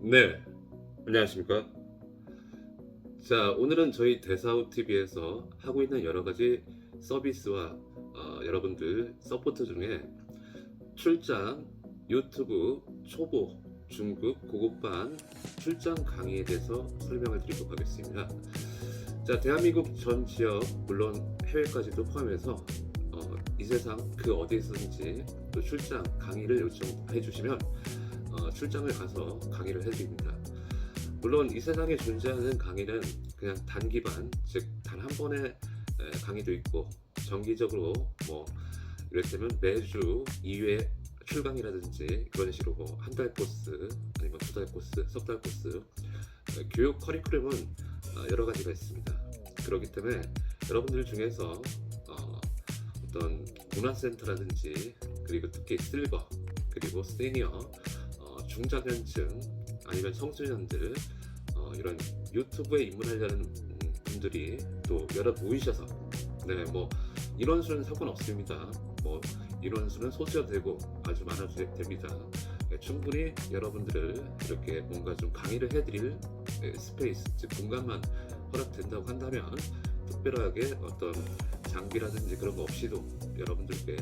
네, 안녕하십니까. 자, 오늘은 저희 대사우 TV에서 하고 있는 여러 가지 서비스와 어, 여러분들 서포트 중에 출장, 유튜브, 초보, 중급, 고급반 출장 강의에 대해서 설명을 드리도록 하겠습니다. 자, 대한민국 전 지역, 물론 해외까지도 포함해서 어, 이 세상 그 어디에서든지 또 출장 강의를 요청해 주시면 어, 출장을 가서 강의를 해드립니다. 물론 이 세상에 존재하는 강의는 그냥 단기반, 즉 단 한 번의 에, 강의도 있고 정기적으로 뭐 이를테면 매주 2회 출강이라든지 그런 식으로 뭐 한 달 코스 아니면 두 달 코스, 석 달 코스 에, 교육 커리큘럼은 어, 여러 가지가 있습니다. 그렇기 때문에 여러분들 중에서 어, 어떤 문화센터라든지 그리고 특히 실버 그리고 시니어 어, 중장년층 아니면 청소년들 어, 이런 유튜브에 입문하려는 음, 분들이 또 여러 모이셔서 네뭐 인원수는 상관없습니다. 뭐 인원수는 소수여도 되고 아주 많아도 되- 됩니다. 네, 충분히 여러분들을 이렇게 뭔가 좀 강의를 해드릴 네, 스페이스 즉 공간만 허락된다고 한다면 특별하게 어떤 장비라든지 그런 거 없이도 여러분들께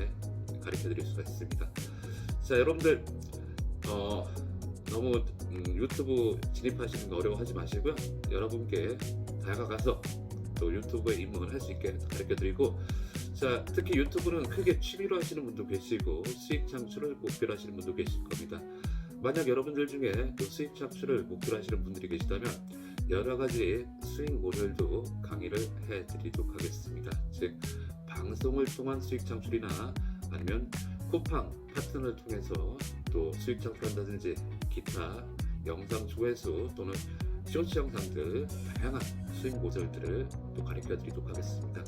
가르쳐 드릴 수가 있습니다. 자 여러분들 어, 너무 음, 유튜브 진입하시는 거 어려워하지 마시고요. 여러분께 다가가서 또 유튜브에 입문을 할 수 있게 가르쳐 드리고 자 특히 유튜브는 크게 취미로 하시는 분도 계시고 수익 창출을 목표로 하시는 분도 계실 겁니다. 만약 여러분들 중에 또 수익 창출을 목표로 하시는 분들이 계시다면 여러 가지 수익 모델도 강의를 해드리도록 하겠습니다. 즉 방송을 통한 수익 창출이나 아니면 쿠팡 파트너를 통해서 또 수익 창출한다든지 기타 영상 조회수 또는 쇼츠 영상들 다양한 수익 모델들을 또 가르쳐 드리도록 하겠습니다.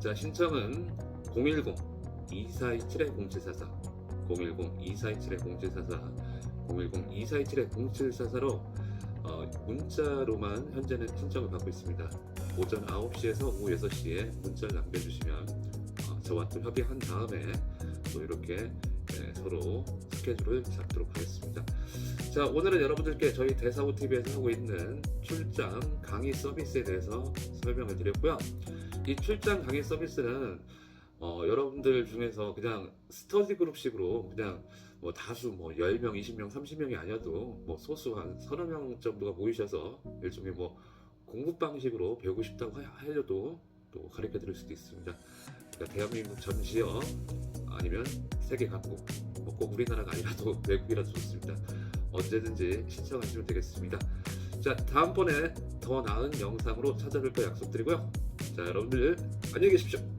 자 신청은 010 2427-0744 010 2427-0744 010 2427-0744로 어, 문자로만 현재는 신청을 받고 있습니다. 오전 9시에서 오후 6시에 문자를 남겨주시면 어, 저와 또 협의한 다음에 또 이렇게 예, 서로 스케줄을 잡도록 하겠습니다. 자 오늘은 여러분들께 저희 대사우 TV에서 하고 있는 출장 강의 서비스에 대해서 설명을 드렸고요. 이 출장 강의 서비스는 어, 여러분들 중에서 그냥 스터디 그룹식으로 그냥 뭐 다수 뭐 10명, 20명, 30명이 아니어도 뭐 소수 한 서너 명 정도가 모이셔서 일종의 뭐 공부 방식으로 배우고 싶다고 하- 하려도 또 가르쳐 드릴 수도 있습니다. 그러니까 대한민국 전 지역 아니면 세계 각국 뭐 꼭 우리나라가 아니라도 외국이라도 좋습니다. 언제든지 신청하시면 되겠습니다. 자 다음번에 더 나은 영상으로 찾아뵐 거 약속드리고요. 자 여러분들 안녕히 계십시오.